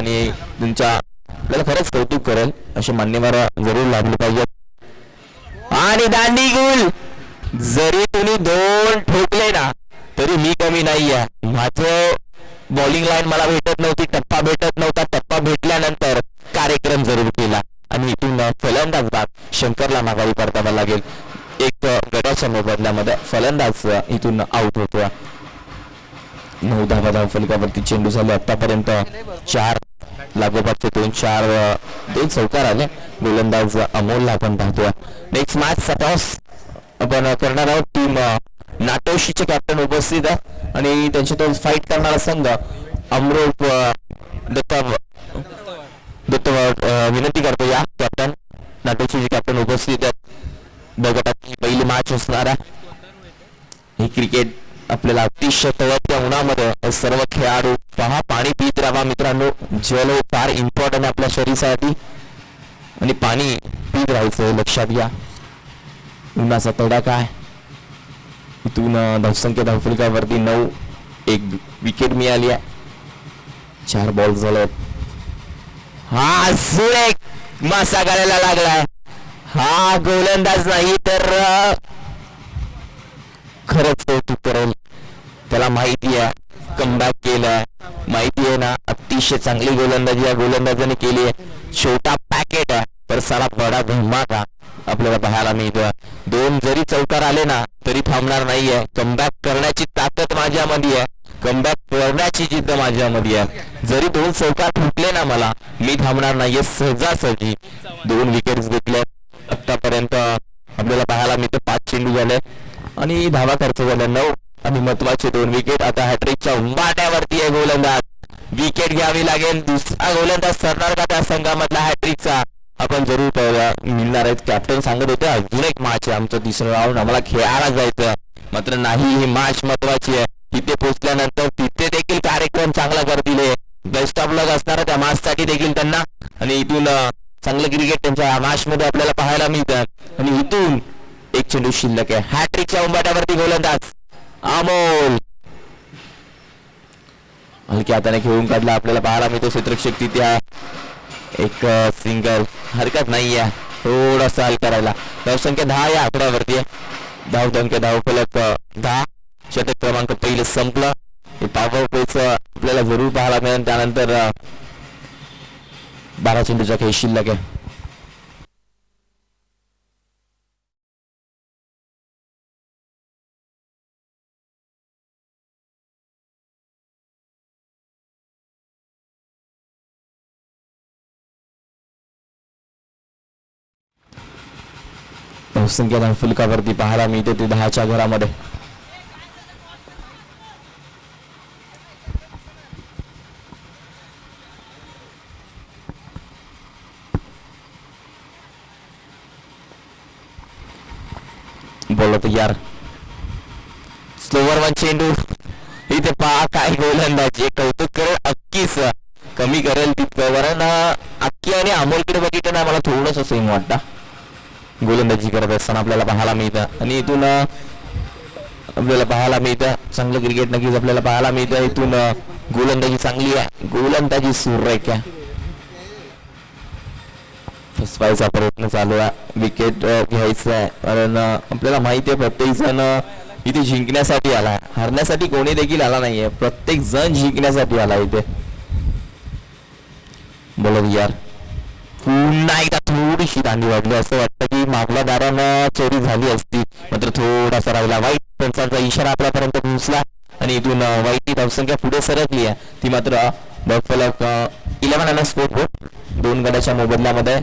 आणि तुमच्या आपल्याला खरंच कौतुक करेल असे मान्यवर जरूर लाभले पाहिजेत आणि दांडी गुल जरी तुम्ही दोन ठोकले ना तरी मी कमी नाही आहे माझं बॉलिंग लाईन मला भेटत नव्हती टप्पा भेटत नव्हता. टप्पा भेटल्यानंतर कार्यक्रम जरूर केला. आणि इथून फलंदाज बाद शंकरला माघारी परतावा लागेल. एक गड्याच्या मोबदल्यामध्ये फलंदाज इथून आउट होतो नऊ दहा धाव फलकावरती चेंडू झाले. आतापर्यंत चार लागोपाठचे दोन चार दोन चौकार आले. गोलंदाज अमोलला आपण पाहतोय. नेक्स्ट मॅच टॉस आपण करणार आहोत टीम नाटोशीचे कॅप्टन उपस्थित आहे. आणि त्यांच्या तो फाईट करणारा संघ अमरूप दत्ता दत्त विनंती करतो या कॅप्टन नाटोशीचे कॅप्टन उपस्थित आहेत. बघतात पहिली मॅच असणार आहे. ही क्रिकेट आपल्याला अतिशय तळपत्या उन्हामध्ये सर्व खेळाडू पहा पाणी पित राहा मित्रांनो. जल हे फार इम्पॉर्टंट आपल्या शरीरासाठी. आणि पाणी पित राहायचं लक्षात घ्या. उन्हाचा तडा काय इथून धावसंख्या धावफलकावरती नऊ एक विकेट मिळाली आहे. चार बॉल झाले हा सुरेख! मासा करायला लागलाय. हा गोलंदाज नाही तर खरंच कौतुक करेल त्याला माहिती आहे. कमबॅक केलाय. माहिती आहे ना अतिशय चांगली गोलंदाजी या गोलंदाजाने केली आहे. छोटा पॅकेट आहे. पर सारा बडा धमाका आपल्याला पाहायला मिळतो दोन जरी चौकार आले ना तरी थांबणार नाहीये. कमबॅक करण्याची ताकद माझ्यामध्ये आहे. कमबॅक करण्याची जिद्द माझ्यामध्ये आहे. जरी दोन चौकार फुटले ना मला मी थांबणार नाहीये सहजासहजी. दोन विकेट्स घेतल्या आतापर्यंत आपल्याला पाहायला मिळतं पाच चेंडू झाले. आणि धावा खर्च झाला. नऊ आणि महत्त्वाचे दोन विकेट आता हॅट्रिकच्या उंबाट्यावरती आहे गोलंदाज. विकेट घ्यावी लागेल. दुसरा गोलंदाज सरणार का त्या संघामधला हॅट्रिकचा आपण जरूर पाहूया. मिळणार आहेत. कॅप्टन सांगत होते अजून एक मॅच आहे आमचं तिसरं राऊंड आम्हाला खेळायला जायचं मात्र नाही ही मॅच महत्वाची आहे. तिथे पोहोचल्यानंतर तिथे देखील कार्यक्रम चांगला करतील बेस्ट ऑफ लक असणार त्या मॅच साठी देखील त्यांना. आणि इथून चांगलं क्रिकेट त्यांच्या मॅच मध्ये आपल्याला पाहायला मिळतं आणि इथून एक चेंडू शिल्लक आहे. हॅट्रिकच्या उंबाट्यावरती गोलंदाज. अमोल हलक्या हाताने खेळून काढला आपल्याला पाहायला मिळतो क्षेत्रक्षक तिथे एक सिंगल हरकत नाही आहे थोडासा हल करायला धावसंख्या दहा या आकड्यावरती आहे. धाव धाव फलक दहा. षटक क्रमांक पहिलं संपलं. हे आपल्याला जरूर पाहायला मिळेल. त्यानंतर बारा चेंडूचा खेळ शिल्लक आहे. बहुसंख्या फुलकावरती पाहायला मिळते ते दहाच्या घरामध्ये. बोलत यार स्लोवर वन चेंडू इथे पहा काय गोलंदाजी कौतुक करेल अक्कीच कमी करेल तितकं कारण अक्की आणि अमोलकडे बघितलं ना मला थोडस सेम वाटतं. गोलंदाजी करत असताना आपल्याला पाहायला मिळतं. आणि इथून आपल्याला पाहायला मिळतं. चांगलं क्रिकेट नक्कीच आपल्याला पाहायला मिळतं. इथून गोलंदाजी चांगली आहे. गोलंदाजी सुरेख आहे फसवायचा प्रयत्न चालू आहे. विकेट घ्यायचा आहे. कारण आपल्याला माहिती आहे प्रत्येक जण इथे जिंकण्यासाठी आला हरण्यासाठी कोणी देखील आला नाहीये. प्रत्येक जण जिंकण्यासाठी आला इथे. बोलत यार. पुन्हा एकदा थोडीशी दांडी वाढली असं वाटतं की मामलादारानं चोरी झाली असती. मात्र थोडासा राहिला. वाईट पंचांचा इशारा आपल्यापर्यंत पोहोचला आणि इथून वाईटची धावसंख्या पुढे सरकली आहे. ती मात्र फलक इलेव्हन आणि स्पोर्ट बोट दोन गड्याच्या मोबदल्यामध्ये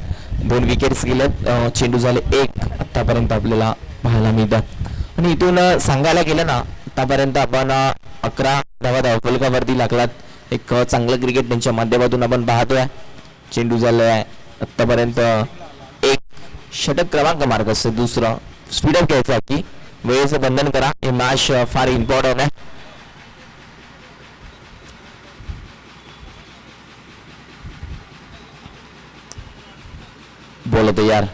दोन विकेट्स गेलेत. चेंडू झाले एक. आतापर्यंत आपल्याला पाहायला मिळतात आणि इथून सांगायला गेलं ना आतापर्यंत आपण अकरा धावा धावफलकावरती लागलात. एक चांगलं क्रिकेट त्यांच्या माध्यमातून आपण पाहतोय. चेंडू झालाय आतापर्यंत षटक क्रमांक मार्ग असतो दुसरं. स्पीडअप घ्यायचं आहे की वेळेचं बंधन करा. हे मॅच uh, फार इम्पॉर्टंट आहे. बोलत यार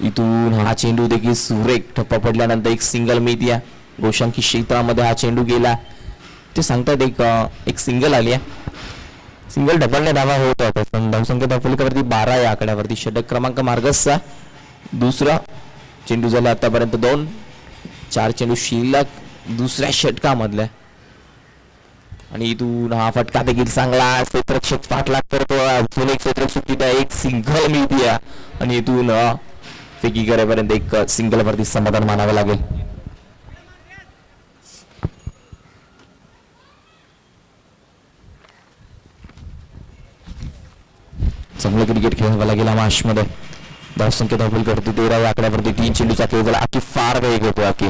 इथून हा चेंडू देखील सुरेख ठप्पा पडल्यानंतर एक सिंगल मिळत या गोशांकी क्षेत्रामध्ये हा चेंडू गेला. ते सांगतात एक uh, एक सिंगल आली आहे. सिंगल डबलने धावा होत होता. पण धावसंख्या दाखवलीवरती बारा या आकड्यावरती. षटक क्रमांक मार्गसचा दुसरा चेंडू झाला आतापर्यंत दोन. चार चेंडू शिल्लक. दुसऱ्या षटकामधल्या आणि इथून हा फटका देखील चांगला क्षेत्रक्षक पाठलाग करतो. अजून एक क्षेत्रक्षक तिथे एक सिंगल मिळते आणि इथून फेकी करेपर्यंत एक सिंगल वरती समाधान मानावं लागेल. चांगलं क्रिकेट खेळावं लागेल हा धावसंख्या धावल करते तेरा या आकड्यावरती तीन चेंडूचा खेळ झाला. आखी फार वेग होतो आखी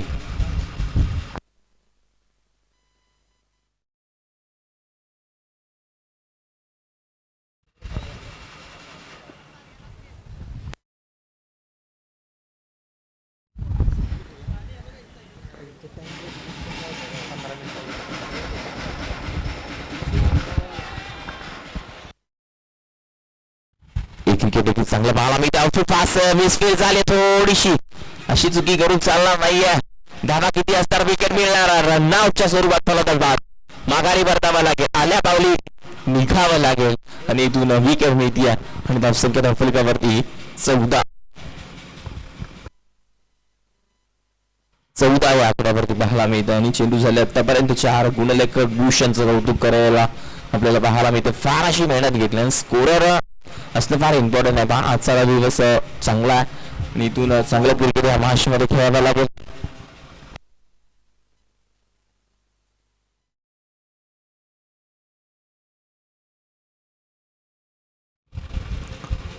एक विकेट देखील चांगलं पाहायला मी आउटफिट पास मिसफील झाले थोडीशी. अशी चुकी करून चालणार नाहीये. धाबा किती असणार विकेट मिळणार? रन आउटच्या स्वरूपात फलंदाज बाद. माघारी परतावं लागेल. आल्या पावली निघावं लागेल. आणि इथून विकेट मिळतीये. आणि धावसंख्या धावफलकावरती चौदा. चौदा या आकड्यावरती पाहायला मिळतं. आणि चेंडू झाले आतापर्यंत चार गुणलेखक भूषणचं कौतुक करायला आपल्याला पाहायला मिळतं. फार अशी मेहनत घेतली. आणि स्कोरर असणं फार इम्पॉर्टंट आहे. पहा आजचा दिवस चांगला आहे. आणि इथून चांगल्या चांगलं क्रिकेट या महाराष्ट्रामध्ये खेळायला लागेल.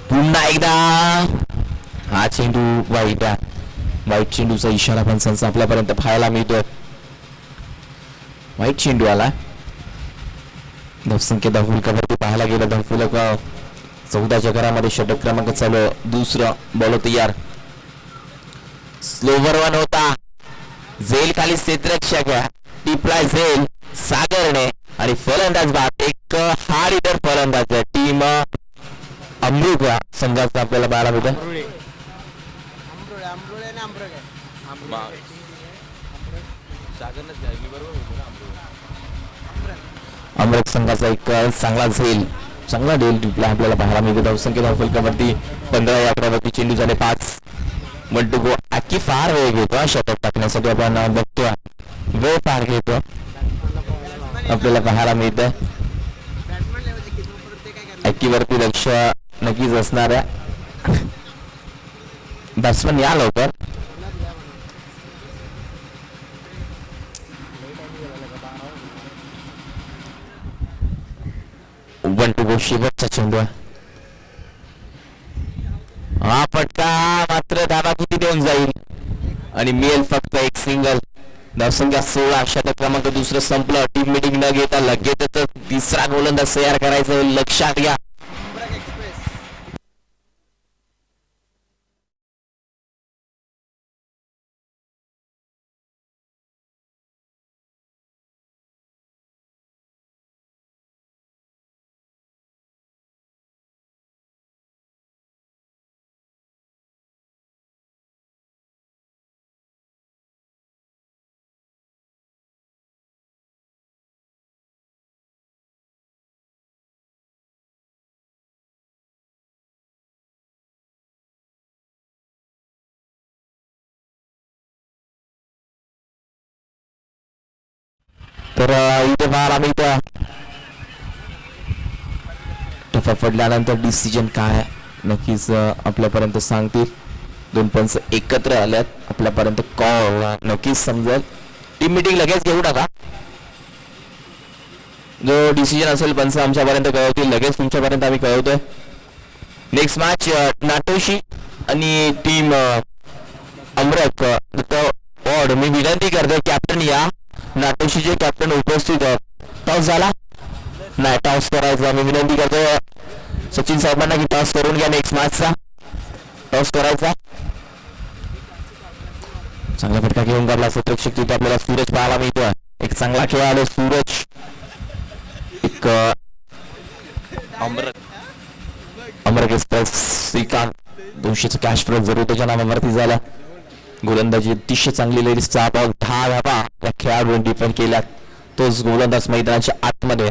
पुन्हा एकदा हा चेंडू वाईट वाईट चेंडूचा इशारा पण संच आपल्यापर्यंत पाहायला मिळतोय वाईट चेंडू आला. धावसंख्या धावफुलकावरती पाहायला गेलं धावफुलक चौदाच्या घरामध्ये षटक क्रमांक चालू आहे. दुसरं बॉल तयार स्लोवर वन होता. झेल खाली क्षेत्ररक्षक आहे. टिपलाय झेल. सागरने आणि फलंदाज बाद एक हार्ड हिटर फलंदाज आहे. टीम अमृत संघाचा आपल्याला पाहायला मिळतं अमृत संघाचा एक चांगला झेल. चांगला डेल टिपला आपल्याला पाहायला मिळतो. धावसंख्या धावफलकावरती पंधरा या अकरावरती चेंडू झाले पाच. वन टू गो आखी फार वेळ घेतो हा शतक टाकण्यासाठी. आपण बघतो वेळ फार घेतो. आपल्याला पाहायला मिळतं. अक्कीवरती लक्ष नक्कीच असणार आहे. बॅट्समन या लवकर. वन टू शेवटचा चेंडू हा फटका मात्र धावा किती देऊन जाईल. आणि मिळेल फक्त एक सिंगल धावसंख्या सोळा शतक क्रमांक दुसरं संपलं. टीम मिटिंग न घेता लगेचच तिसरा गोलंदाज तयार करायचं लक्षात घ्या. तर अ, इथे पाहायला मिळतं टफा पडल्यानंतर डिसिजन काय नक्कीच आपल्यापर्यंत सांगतील. दोन पंच एकत्र आल्यात. आपल्यापर्यंत कॉल नक्कीच समजेल. टीम मिटिंग लगेच घेऊ नका. जो डिसिजन असेल पंच आमच्यापर्यंत कळवतील. लगेच तुमच्यापर्यंत आम्ही कळवतोय. नेक्स्ट मॅच नाटोशी आणि टीम अमरक वॉर्ड मी विनंती करतो कॅप्टन या. नाटोशीचे कॅप्टन उपस्थित टॉस झाला? नाही टॉस करायचा. मी विनंती करतो सचिन साहेबांना की टॉस करून घ्या नेक्स्ट मॅचचा टॉस करायचा. चांगला फटका घेऊन काढला क्षेत्रक्षक तिथे आपल्याला सूरज पाहायला मिळतो एक चांगला खेळाडू सूरज. एक अं, अमरक एक्सप्रेस. श्रीकांत. दोनशेचं कॅश प्राईज जरूर त्याच्या नावावरती झाला. गोलंदाजी अतिशय चांगली लढी सहा बॉल दहा धावा या खेळाडूंनी डिफेंड केल्या तोच गोलंदाज मैदानाच्या आतमध्ये.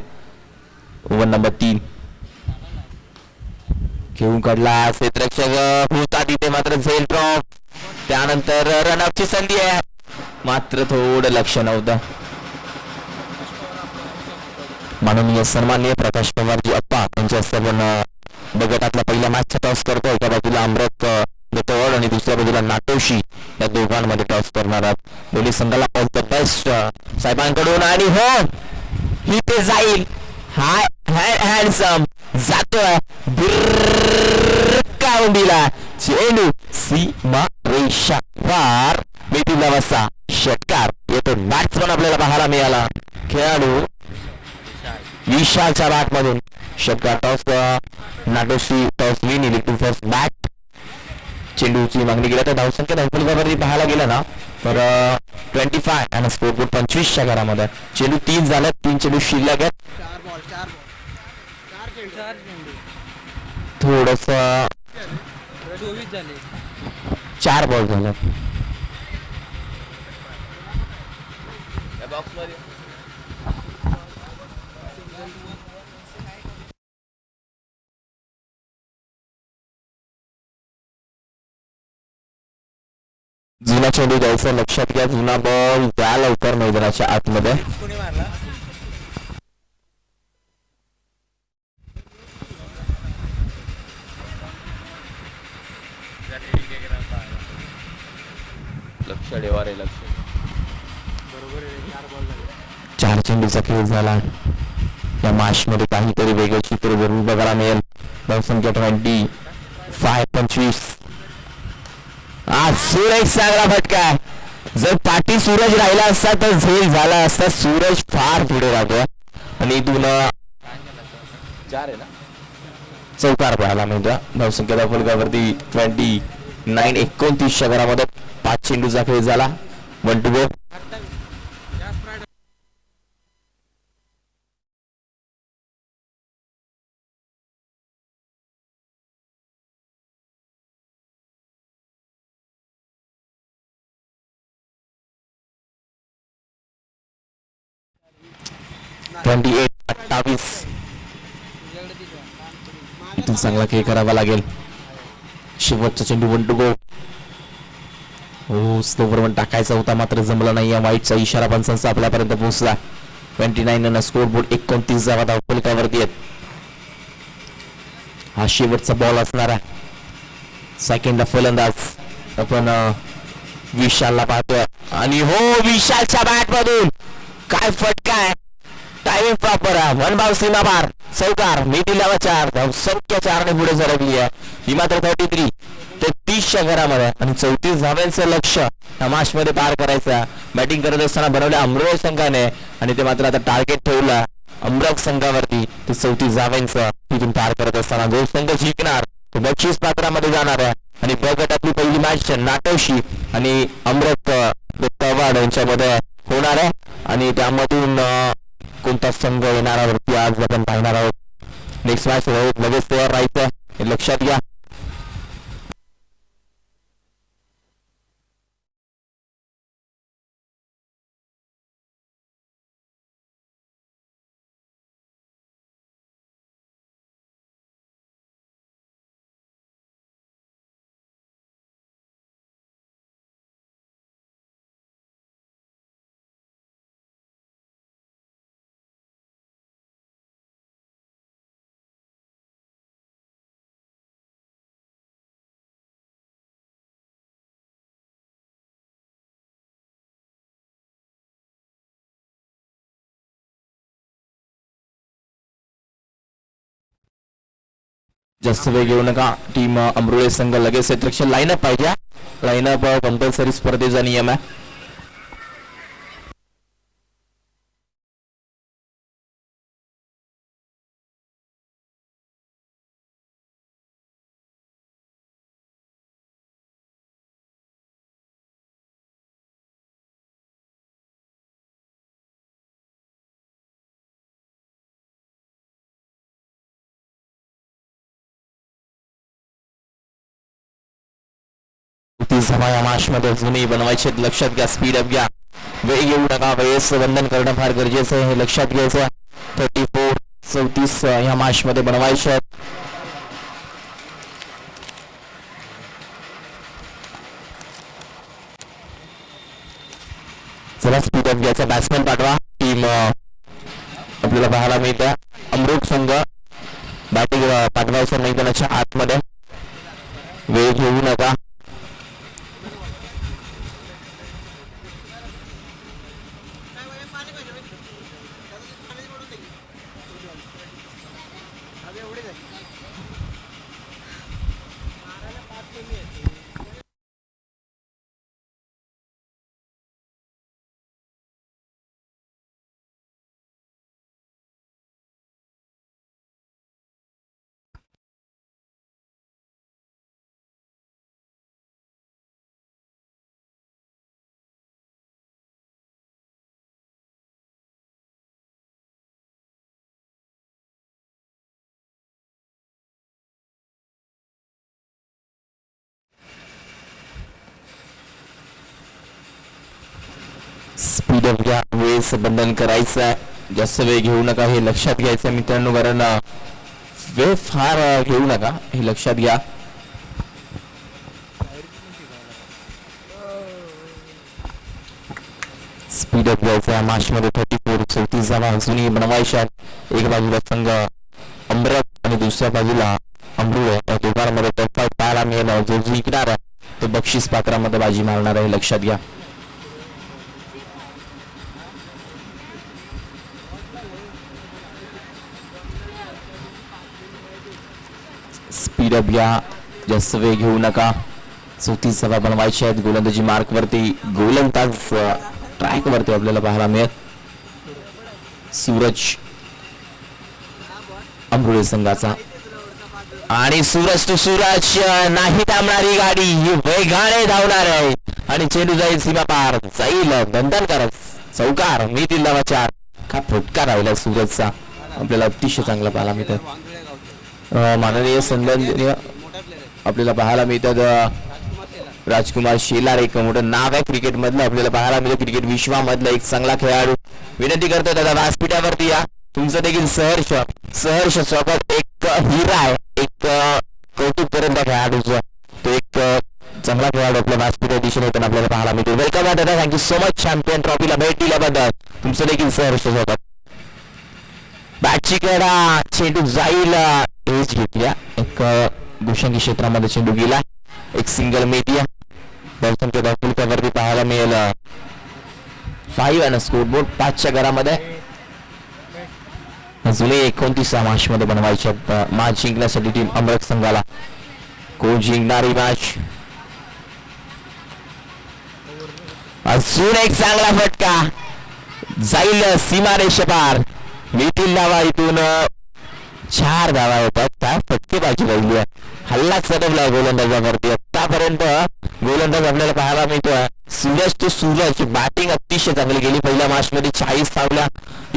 ओव्हर नंबर तीन. घेऊन काढला क्षेत्रक्षक होता तिथे मात्र झेल ड्रॉप. त्यानंतर रनअपची संधी आहे. मात्र थोडं लक्ष नव्हतं. माननीय सन्माननीय प्रकाश पवारजी अप्पा यांच्या हस्ते आपण अं, गटातला पहिला मॅच टॉस करतो एका बाजूला अमृत अं, आणि दुसऱ्या बाजूला नाटोशी या दोघांमध्ये टॉस करणार आहात. दोन्ही संघाला ऑल द बेस्ट साहेबांकडून आणि हो ही ते जाईल. हाय हाय हँडसम जातोय काउंडीला चेंडू सीमा रेषा पार बेटीला बसा षटकार येतो बॅट्समन आपल्याला पाहायला मिळाला. खेळाडू विशालच्या बॅट मधून. षटकार toss नाटोशी toss win elected first bat चेंडूची मागणी केली. तर धावसंख्या धावपलीवरती पाहायला गेलं ना तर ट्वेंटी फाय आणि स्कोर बोर्ड पंचवीसच्या घरामध्ये. चेंडू तीन झाल्यात तीन चेंडू शिल्लक आहेत चार चार बॉल चार थोडस झाले चार बॉल जुना चेंडू द्यायचा लक्षात घ्या. जुना बॉल द्या लवकर मैदानाच्या आतमध्ये. लक्ष ठेवा रे लक्ष चार चेंडूचा खेळ झाला. या माशमध्ये काहीतरी वेगळं चित्र जरूर बघायला मिळेल. बहुसंख्या ट्वेंटी फाय पंचवीस. सूरज चांगला फटका. जर पाठी सूरज राहिला असता तर झेल झाला असता. सूरज फार पुढे राहतोय आणि इथून चार आहे ना? चौकार पाहायला मिळतो धावसंख्या फलकावरती ट्वेंटी नाईन एकोणतीसच्या घरामध्ये पाच चेंडूचा खेळ झाला. One two go twenty eight अठ्ठावीस. इथून चांगला खेळ करावा लागेल. शेवटचा चेंडू वन टू गो हो स्लोवर वन टाकायचा होता मात्र जमला नाही. या वाईटचा इशारा पंचांचा आपल्यापर्यंत पोहोचला. ट्वेंटी नाईन स्कोर बोर्ड एकोणतीस जावा धावपलकावरती आहेत. हा शेवटचा बॉल असणार. आहे सेकंडला फलंदाज. आपण विशालला पाहतोय. आणि हो विशालच्या बॅट मधून. काय फटका आहे. टायमिंग प्रॉपर वन बाव सीमा पार. चौकार मिडीला चार. संख्या चारने पुढे सरकली आहे ही मात्र थर्टी थ्री ते तीसच्या घरामध्ये. आणि चौतीस धाव्यांचं लक्ष या मध्ये पार करायचं बॅटिंग करत असताना बनवल्या अमरोह संघाने. आणि ते मात्र आता टार्गेट ठेवलं अमरक संघावरती ते चौतीस धाव्यांचं तिथून पार करत असताना जो संघ जिंकणार. तो बक्षीस पात्रामध्ये जाणार आहे. आणि ब गटातली पहिली मॅच नाटवशी आणि अमृत पवाड यांच्यामध्ये होणार आहे. आणि त्यामधून कोणता संघ येणारावरती आज आपण पाहणार आहोत नेक्स्ट मॅच लगेच तयार राहायचं लक्षात घ्या जास्त वेळ घेऊ नका. टीम अमरुळे संघ लगेच क्षेत्रक्षण लाईनअप पाहिजे लाईनअप कंपल्सरी स्पर्धेचा नियम आहे. ती सभा या माश जुनी बनवायचे लक्षात घ्या स्पीड अप घ्या. वेळ घेऊ नका वेळेस बंधन करणं फार गरजेचं आहे हे लक्षात घ्यायचं. थर्टी फोर चौतीस ह्या माशमध्ये मध्ये बनवायचे चला स्पीड अप घ्यायचा. बॅट्समॅन पाठवा. टीम आपल्याला पाहायला मिळते. अमृत संघ. बॅटिंग पाठवायचं मैदानाच्या आतमध्ये. वेळ घेऊ नका. स्पीड घ्या वेळेस बंधन करायचं आहे. जास्त वेळ घेऊ नका हे लक्षात घ्यायचं आहे मित्रांनो कारण वेळ फार घेऊ नका हे लक्षात घ्या. स्पीड अप घ्यायचा आहे. मार्चमध्ये थर्टी फोर चौतीस जागा अजूनही बनवायच्या एक बाजूला संघ अमृत आणि दुसऱ्या बाजूला अमृत. या दोघांमध्ये टप्पा पाहायला मिळेल. जो जिंकणार आहे तो बक्षीस पात्रामध्ये बाजी मारणार आहे लक्षात घ्या. स्पीडअप घ्या जास्त वेळ घेऊ नका. चौतीस सभा बनवायची आहेत. गोलंदाजी मार्क वरती गोलंदाज ट्रॅक वरती आपल्याला पाहायला मिळत सूरज अंबुळे संघाचा. आणि सूरज टू सूरज नाही थांबणारी गाडी. ही वेगाने धावणार आहे. आणि चेंडू जाईल सीमा पार. जाईल बंधन करत चौकार मी दिला चार. का फुटका राहिला सूरजचा? आपल्याला अतिशय चांगला पाहायला मिळतात माननीय सन्माननीय आपल्याला पाहायला मिळतात राजकुमार शेलार एक मोठं नाव आहे क्रिकेटमधलं. आपल्याला पाहायला मिळतं क्रिकेट विश्वामधलं एक चांगला खेळाडू. विनंती करतो दादा व्यासपीठावरती या. तुमचं देखील सहर्ष सहर्ष स्वागत. एक हिरा आहे. एक कौतुकपर्यंत कौतुक खेळाडूचं. तो एक चांगला खेळाडू आपल्या व्यासपीठा दिशेने येताना आपल्याला पाहायला मिळतो वेलकम आहे दादा thank you so much champion ट्रॉफीला भेट दिल्याबद्दल तुमचं देखील सहर्ष स्वागत. बॅटची कडा चेंडू जाईल. एज घेतल्या एक अं, दुशंगी क्षेत्रामध्ये चेंडू गेला. एक सिंगल मेटिया दर्शनच्या दाखवल्यावरती पाहायला मिळेल फाईव्ह आणि स्कोर बोर्ड पाचच्या घरामध्ये. अजूनही एकोणतीस मॅच मध्ये बनवायचे मॅच जिंकण्यासाठी टीम अमृत संघाला. कोण जिंकणारी मॅच अजून एक चांगला फटका. जाईल सीमारेषे पार मिळतील धावा इथून चार धावा होतात त्या फटके बाजू राहिली आहे हल्ला चढवला गोलंदाजावरती आतापर्यंत गोलंदाज आपल्याला पाहायला मिळतोय. सूरज तो सूरज बॅटिंग अतिशय चांगली गेली पहिल्या मॅच मध्ये चाळीस धावल्या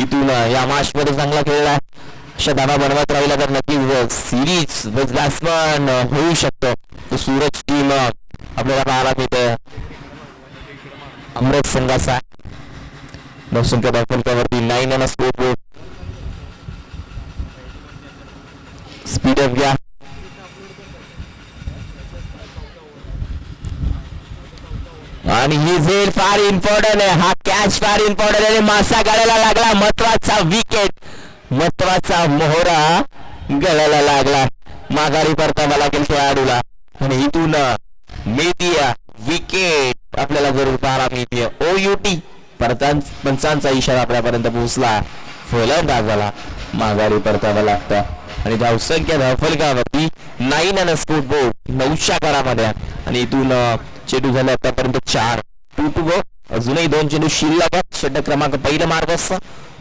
इथून. या मॅच मध्ये चांगला खेळला अशा धावा बनवत राहिला तर नक्कीच सिरीज बॅट्समन होऊ शकतो. सूरज टीम आपल्याला पाहायला मिळते अमृत संघाचा. नवसंख्या दाखवल्यावरती नाईन आणि स्कोर स्पीड घ्या आणि ही झेल फार इम्पॉर्टंट आहे. हा कॅच फार इम्पॉर्टंट आहे. मासा गाळायला लागला. महत्त्वाचा विकेट महत्त्वाचा मोहरा गळायला लागला. माघारी परतावा लागेल खेळाडूला. आणि इथून मेदिया विकेट आपल्याला जरूर पाहायला मिळते ओ यू टी पंचांचा इशारा आपल्यापर्यंत पोहोचला. फलंदाजाला माघारी परतावा लागतं. आणि धावसंख्या धावफलकावरती नाईन आणि स्पोर्ट बोर्ड नऊशा करामध्ये आणि इथून चेंडू झाले आतापर्यंत चार. टू टू गो अजूनही दोन चेंडू शिल्लक षटक क्रमांक पहिलं मार्ग असतं.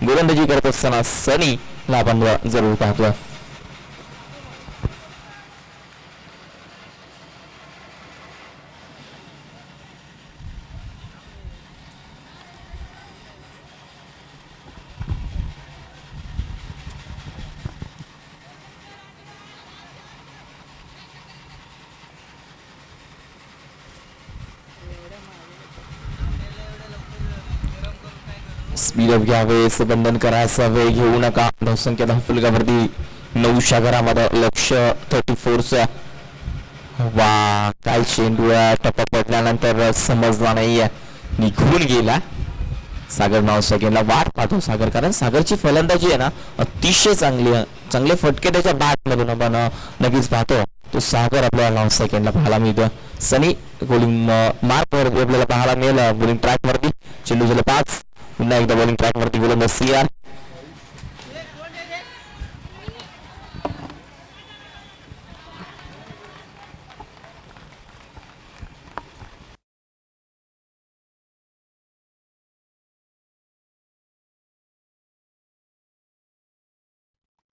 गोलंदाजी करत असताना सनी लाभांवर जरूर पाहतोय. स्पीड अप घ्यावेस बंधन करायचा वेळ घेऊ नका. धावसंख्या दहा फलकावरती नऊशा घरामध्ये लक्ष थर्टी फोरचा. वा काय चेंडू टप्पा पडल्यानंतर समजला नाहीये. निघून गेला. सागर नाव सेकंडला वाट पाहतो सागर कारण सागरची फलंदाजी आहे ना अतिशय चांगली आहे. चांगले फटके त्याच्या बॅट मधून आपण नक्कीच पाहतो. तो सागर आपल्याला नाव सेकंडला पाहायला मिळतो सनी बॉलिंग मार्क आपल्याला पाहायला मिळेल. बॉलिंग ट्रॅक वरती. चेंडू झाले पाच. पुन्हा एकदा बॉलिंग ट्रॅक वरती गोलंदाज सीआर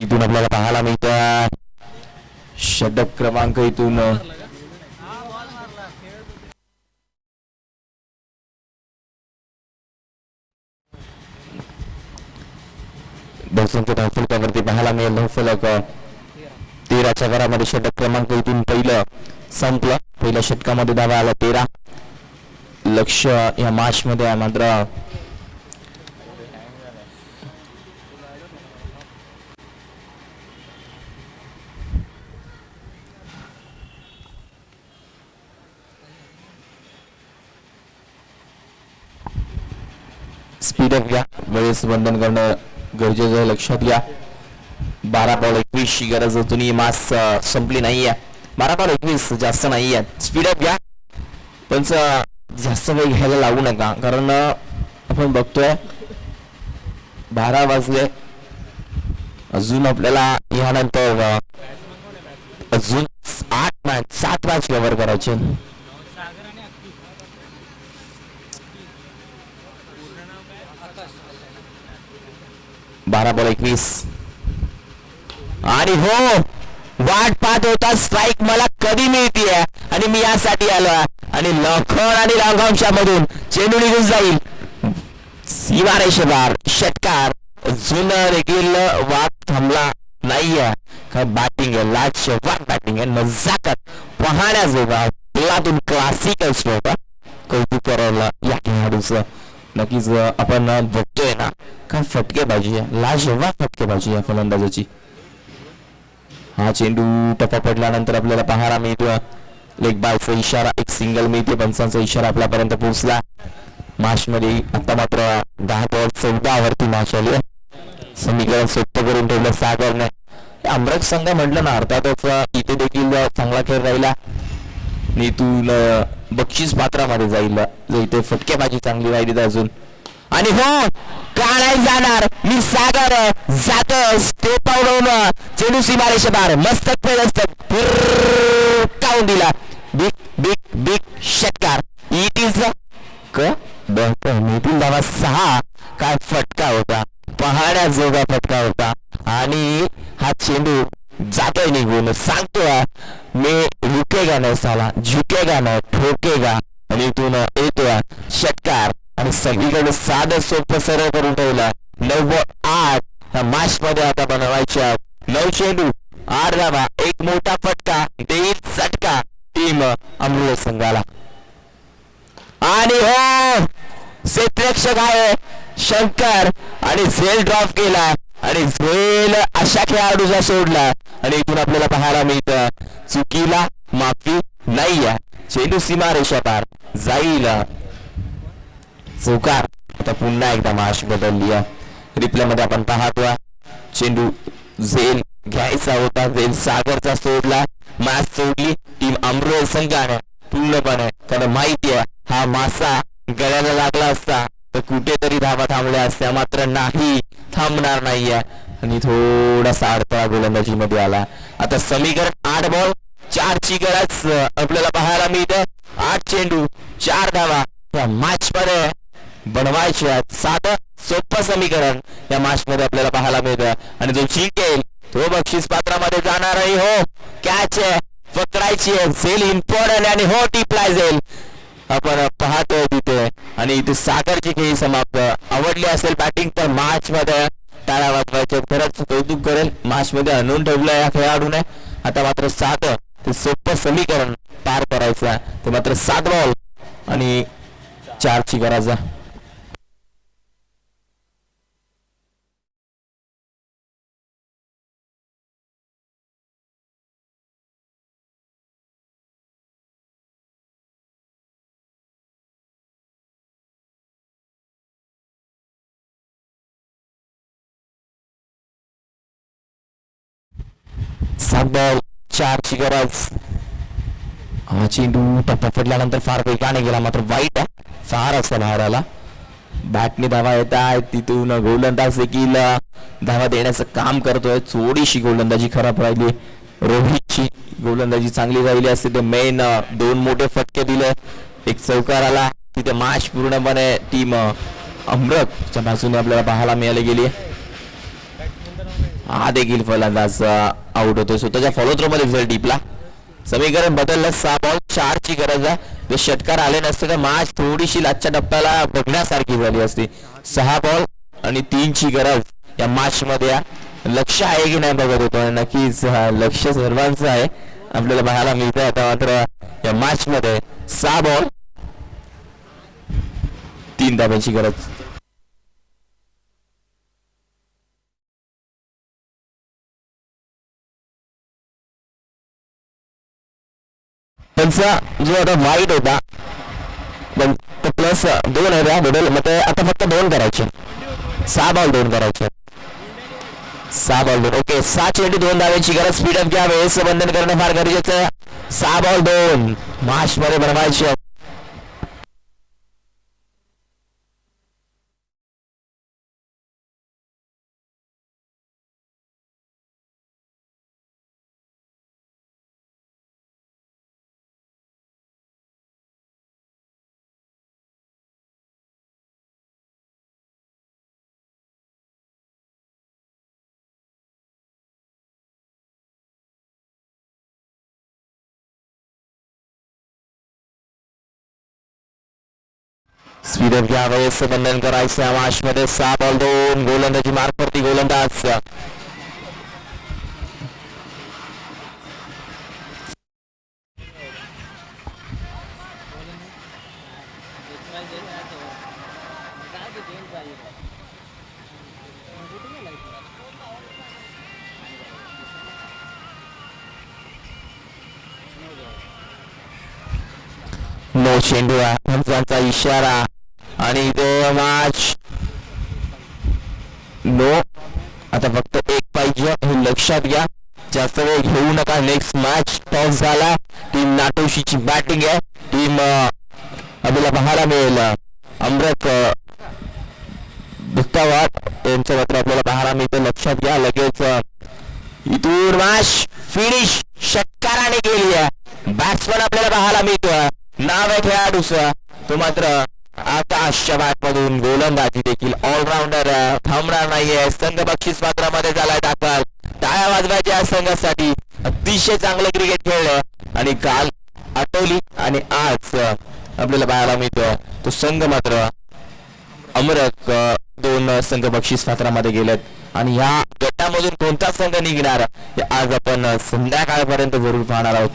इथून आपल्याला पाहायला मिळतं. षटक क्रमांक इथून. बहुसंख्य धावफलकावरती पाहायला मिळेल. धावफलक तेराच्या घरामध्ये षटक क्रमांक इथून पहिलं संपलं. पहिल्या षटकामध्ये धावा आला तेरा. लक्ष या मार्च मध्ये आहे मात्र. स्पीडअप घ्या. वेळेस बंधन करणं गरजेचं लक्षात घ्या. बारा बॉल एकवीस ची गरज अजून मास संपली नाहीये. बारा बॉल एकवीस जास्त नाहीये. स्पीडअप घ्या. पण जास्त वेळ घ्यायला लागू नका. कारण आपण बघतोय बारा वाजले. अजून आपल्याला यानंतर अजून आठ मॅच सात मॅच कव्हर करायचे. बारा बॉल एकवीस. आणि हो वाट पाहत होता स्ट्राईक मला कधी मिळतीये? आणि मी यासाठी आलो आणि लखन आणि लांगांशा मधून चेंडू निघून जाईल. सीमा रेषेबार षटकार. जुनं देखील वाद थांबला नाहीये. काय बॅटिंग आहे? लाज वाट बॅटिंग आहे. नजाकत पाहण्याजोगा. यातून क्लासिकल स्ट्रोक कौतुक करायला या खेळाडूचं. नक्कीच आपण बघतोय ना काय फटकेबाजी आहे लाजवाब फटकेबाजी आहे फलंदाजाची हा चेंडू टप्पा पडल्यानंतर आपल्याला पहारा मिळतो लेग बायचा इशारा एक सिंगल मिळते पंचांचा इशारा आपल्यापर्यंत पोहोचला मार्च मध्ये आता मात्र दहा बॉल चौदा वरती मॅच आली समीकरण सोपं करून ठेवलं सागरने अमरक संघ म्हटलं ना अर्थातच इथे देखील चांगला खेळ राहिला इथून तुला बक्षीस पात्रामध्ये जाईल जर इथे फटकेबाजी चांगली राहिली तर अजून. आणि हो का नाही जाणार. मी सागर आहे. जातो स्टेप पावडून हो चेंडू सीमारेषे बार मस्त खेळ काऊन दिला बिग बिग बिग षटकार इट इज क मिळतील धावा सहा काय फटका होता पाहण्याजोगा फटका होता आणि हा चेंडू जातोय निघून सांगतोय मी रुकेगा नाही साला झुकेगा नाही ठोकेगा आणि इथून येतोय षटकार आणि सगळीकडे साधं सोपं सर्व करून ठेवलं नऊ आठ ह्या मध्ये आता बनवायच्या नऊ चेंडू आठ धावा एक मोठा फटका देईल चटका टीम अमृत संघाला आणि हो क्षेत्ररक्षक आहे शंकर आणि झेल ड्रॉप केला आणि झेल अशा खेळाडूचा सोडला आणि इथून आपल्याला पाहायला मिळतं. चुकीला माफी नाही चेंडू सीमा रेषा पार. जाईल. चौकार. आता पुन्हा एकदा माश बदलली रिप्ले मध्ये आपण पाहतो चेंडू झेल घ्यायचा होता. झेल सागरचा सोडला. मॅच सोडली. टीम अमृत संघाने. पूर्णपणे. त्याला माहिती आहे हा मासा गळ्याला लागला असता. तर कुठेतरी धावा थांबल्या असत्या. मात्र नाही थांबणार नाहीये. आणि थोडासा अडथळा गोलंदाजी मध्ये आला. आता समीकरण आठ बॉल चारची गरज. आपल्याला पाहायला मिळते. आठ चेंडू चार धावा. या मॅच मध्ये बनवायचे आहेत. सोपं समीकरण या मॅच मध्ये आपल्याला पाहायला मिळतं. आणि जो जिंकेल तो बक्षीस पात्रामध्ये जाणार आहे हो. कॅच आहे पकडायची आहे. सेल इम्पॉर्टंट आणि हो टिपलाय जाईल आपण पाहतोय तिथे. आणि इथे सागरची खेळी समाप्त. आवडली असेल बॅटिंग तर मार्च मध्ये टाळा वाजवायचे खरंच कौतुक करेल. मार्च मध्ये आणून ठेवलं या खेळाडूने. आता मात्र सात ते सोपं समीकरण पार करायचं आहे. ते मात्र सात बॉल आणि चारची गरज आहे. सात बॉल चारची गरज हा चेंडू टप्पा पडल्यानंतर फार वेगाने गेला मात्र वाईट आहे. फार असा बाहेर आला बॅटने धावा येत आहे तिथून गोलंदाज देखील धावा देण्याचं काम करतोय. थोडीशी गोलंदाजी खराब राहिली. रोहितची गोलंदाजी चांगली राहिली असते. ते मेन दोन मोठे फटके दिले. एक चौकार आला. तिथे माश पूर्णपणे टीम अमृतच्या बाजूने आपल्याला पाहायला मिळाली गेली. हा देखील फलंदाज आउट होतोय. स्वतःच्या फॉलो थ्रो मध्ये रिझल्ट डीपला समीकरण बदललं सहा बॉल चारची गरज आहे. षटकार आले नसते तर मॅच थोडीशी आजच्या टप्प्याला बघण्यासारखी झाली असती. सहा बॉल आणि तीनची गरज या मॅच मध्ये लक्ष आहे की नाही बघत होतो. नक्कीच लक्ष सर्वांचं आहे. आपल्याला पाहायला मिळतंय. आता मात्र या मॅच मध्ये सहा बॉल तीन धाब्यांची गरज. त्यांचा जो आता वाईट होता प्लस दोन आहे त्या मग ते आता फक्त दोन करायचे. सहा बॉल दोन करायचे. सहा बॉल दोन. ओके सहा चेंडू दोन धावायची गरज. स्पीड अप घ्या वेळेचं बंधन करणं फार गरजेचं सहा बॉल दोन. मार्च मध्ये बनवायचे. स्पीड अप बंधन करायचं या मध्ये सहा बॉल दोन गोलंदाजी मार्फती गोलंदाज नो चेंडू आहे इशारा आणि इथे मॅच नो आता फक्त एक पाहिजे हे लक्षात घ्या. जास्त वेळ घेऊ नका. नेक्स्ट मॅच टॉस झाला. टीम नाटोशीची बॅटिंग आहे. टीम आपल्याला पाहायला मिळेल. अमृत दुःखावाद त्यांचं मात्र आपल्याला पाहायला मिळतं. लक्षात घ्या. लगेच इथून मॅच फिनिश षटकाराने केली आहे. बॅट्समन आपल्याला पाहायला मिळतोय. नाव आहे खेळाडूचं. तो मात्र आकाश बॅट मधून गोलंदाजी देखील ऑलराऊंडर थांबणार नाहीये. संघ बक्षीस पात्रामध्ये झालाय दाखल. टाळ्या वाजवायच्या या संघासाठी. अतिशय चांगलं क्रिकेट खेळलं. आणि काल आठवली आणि आज आपल्याला पाहायला मिळतो. तो संघ मात्र अमरक दोन संघ बक्षीस पात्रामध्ये गेलेत. आणि ह्या गटामधून कोणता संघ निघणार हे आज आपण संध्याकाळपर्यंत जरूर पाहणार आहोत.